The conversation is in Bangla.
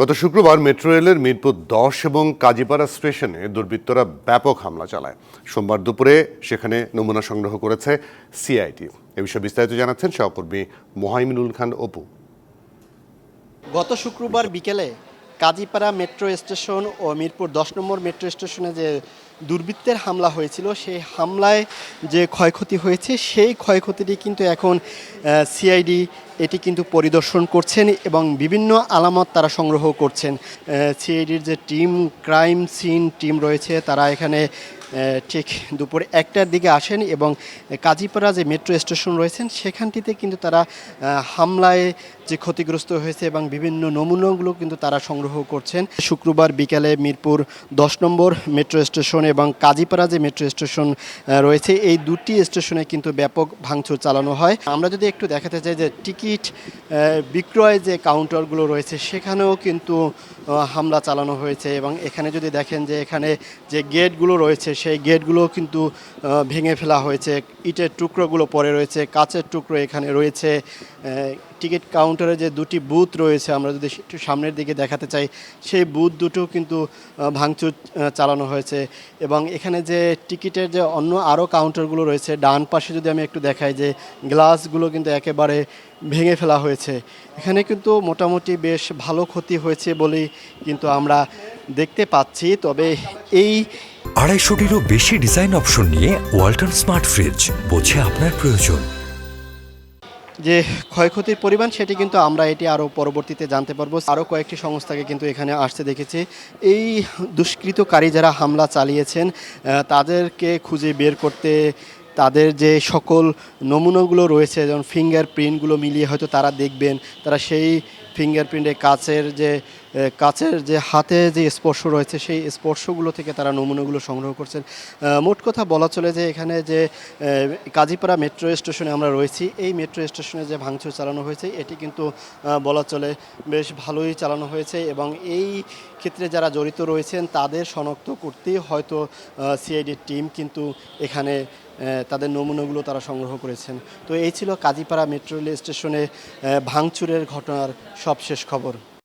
গত শুক্রবার মেট্রো রেলের মিরপুর দশ এবং কাজীপাড়া স্টেশনে দুর্বৃত্তরা ব্যাপক হামলা চালায়। সোমবার দুপুরে সেখানে নমুনা সংগ্রহ করেছে সিআইটি। এ বিষয়ে বিস্তারিত জানাচ্ছেন সহকর্মী মোহাইমিনুল খান অপু। গত শুক্রবার বিকেলে কাজীপাড়া মেট্রো স্টেশন ও মিরপুর দশ নম্বর মেট্রো স্টেশনে যে দুর্বৃত্তের হামলা হয়েছিল, সেই হামলায় যে ক্ষয়ক্ষতি হয়েছে, সেই ক্ষয়ক্ষতিটি কিন্তু এখন সিআইডি এটি কিন্তু পরিদর্শন করছেন এবং বিভিন্ন আলামত তারা সংগ্রহ করছেন। সিআইডির যে টিম, ক্রাইম সিন টিম রয়েছে, তারা এখানে ঠিক দুপুর একটার দিকে আসেন এবং কাজীপাড়া যে মেট্রো স্টেশন রয়েছেন, সেখানটিতে কিন্তু তারা হামলায় যে ক্ষতিগ্রস্ত হয়েছে এবং বিভিন্ন নমুনাগুলো কিন্তু তারা সংগ্রহ করছেন। শুক্রবার বিকালে মিরপুর দশ নম্বর মেট্রো স্টেশন এবং কাজীপাড়া যে মেট্রো স্টেশন রয়েছে, এই দুটি স্টেশনে কিন্তু ব্যাপক ভাঙচুর চালানো হয়। আমরা যদি একটু দেখাতে চাই যে টিকিট বিক্রয় যে কাউন্টারগুলো রয়েছে, সেখানেও কিন্তু হামলা চালানো হয়েছে এবং এখানে যদি দেখেন যে এখানে যে গেটগুলো রয়েছে, সেই গেটগুলো কিন্তু ভেঙে ফেলা হয়েছে। ইটের টুকরোগুলো পড়ে রয়েছে, কাচের টুকরো এখানে রয়েছে। টিকিট কাউন্টারে যে দুটি বুথ রয়েছে, আমরা যদি একটু সামনের দিকে দেখাতে চাই, সেই বুথ দুটো কিন্তু ভাঙচুর চালানো হয়েছে এবং এখানে যে টিকিটের যে অন্য আরও কাউন্টারগুলো রয়েছে, ডান পাশে যদি আমি একটু দেখাই যে গ্লাসগুলো কিন্তু একেবারে ভেঙে ফেলা হয়েছে। এখানে কিন্তু মোটামুটি বেশ ভালো ক্ষতি হয়েছে বলেই কিন্তু আমরা দেখতে পাচ্ছি। তবে এই আড়াইশোটিরও বেশি ডিজাইন অপশন নিয়ে ওয়াল্টন স্মার্ট ফ্রিজ বোঝে আপনার প্রয়োজন। যে ক্ষয়ক্ষতির পরিমাণ সেটি কিন্তু আমরা এটি আরও পরবর্তীতে জানতে পারব। আরও কয়েকটি সংস্থাকে কিন্তু এখানে আসতে দেখেছি। এই দুষ্কৃতকারী যারা হামলা চালিয়েছেন তাদেরকে খুঁজে বের করতে তাদের যে সকল নমুনাগুলো রয়েছে, যেমন ফিঙ্গার প্রিন্টগুলো মিলিয়ে হয়তো তারা দেখবেন, তারা সেই ফিঙ্গারপ্রিন্টে কাছের যে কাচের যে হাতে যে স্পর্শ রয়েছে, সেই স্পর্শগুলো থেকে তারা নমুনাগুলো সংগ্রহ করছেন। মোট কথা বলা চলে যে এখানে যে কাজীপাড়া মেট্রো স্টেশনে আমরা রয়েছি, এই মেট্রো স্টেশনে যে ভাঙচুর চালানো হয়েছে, এটি কিন্তু বলা চলে বেশ ভালোই চালানো হয়েছে এবং এই ক্ষেত্রে যারা জড়িত রয়েছেন, তাদের শনাক্ত করতেই হয়তো সিআইডির টিম কিন্তু এখানে তাদের নমুনাগুলো তারা সংগ্রহ করেছেন। তো এই ছিল কাজীপাড়া মেট্রো রেল স্টেশনে ভাঙচুরের ঘটনার সবশেষ খবর।